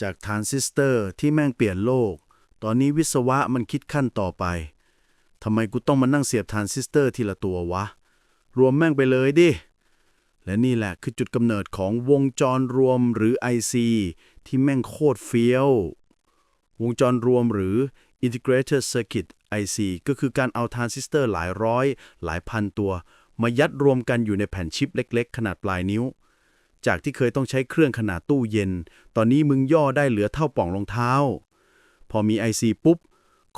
จากทรานซิสเตอร์ที่แม่งเปลี่ยนโลก ตอนนี้วิศวะมันคิดขั้นต่อไปทำไมกูต้องมานั่งเสียบทรานซิสเตอร์ทีละตัววะ รวมแม่งไปเลยดิ และนี่แหละคือจุดกำเนิดของวงจรรวมหรือ IC ที่แม่งโคตรเฟี้ยว วงจรรวมหรือ Integrated Circuit IC ก็คือการเอาทรานซิสเตอร์หลายร้อย หลายพันตัว มายัดรวมกันอยู่ในแผ่นชิปเล็ก ๆ ขนาดปลายนิ้ว จากที่เคยต้องใช้เครื่องขนาดตู้เย็น ตอนนี้มึงย่อได้เหลือเท่าป่องรองเท้า พอมี IC ปุ๊บ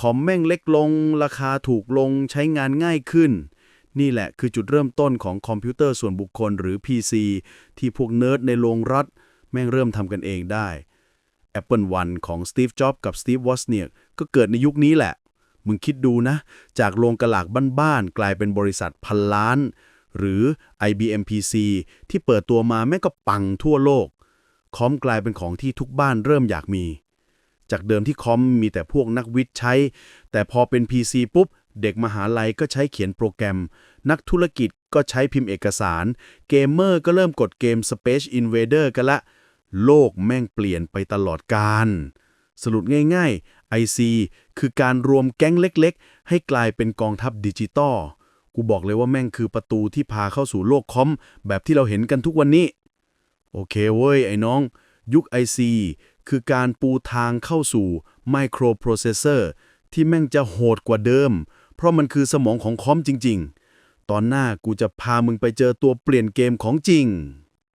คอมแม่งเล็กลง ราคาถูกลงใช้งานง่ายขึ้น นี่แหละคือจุดเริ่มต้นของคอมพิวเตอร์ส่วนบุคคลหรือ PC ที่พวกเนิร์ดในโรงรัฐ แม่งเริ่มทำกันเองได้ Apple One ของ Steve Jobs กับ Steve Wozniak ก็เกิดในยุคนี้แหละ มึงคิดดูนะ จากโรงกระหลากบ้านๆกลายเป็นบริษัทพันล้าน หรือ IBM PC ที่เปิดตัวมาแม่งก็ปังทั่วโลก คอมกลายเป็นของที่ทุกบ้านเริ่มอยากมี จากเดิมที่คอมมีแต่พวกนักวิทย์ใช้ แต่พอเป็น PC ปุ๊บ เด็กมหาลัยก็ใช้เขียนโปรแกรม นักธุรกิจก็ใช้พิมพ์เอกสาร เกมเมอร์ก็เริ่มกดเกม Space Invader กันละ โลกแม่งเปลี่ยนไปตลอดกาลสรุปง่ายๆ IC คือการรวมแก๊งเล็กๆ ให้กลายเป็นกองทัพดิจิตอล กูบอกเลยว่าแม่งคือประตูที่พาเข้าสู่โลกคอม แบบที่เราเห็นกันทุกวันนี้ โอเคเว้ย ไอ้น้อง ยุค IC คือการปูทางเข้าสู่มิโครโปรเซสเซอร์ที่แม่งจะโหดกว่าเดิม เพราะมันคือสมองของคอมจริง ๆ ตอนหน้ากูจะพามึงไปเจอตัวเปลี่ยนเกมของจริง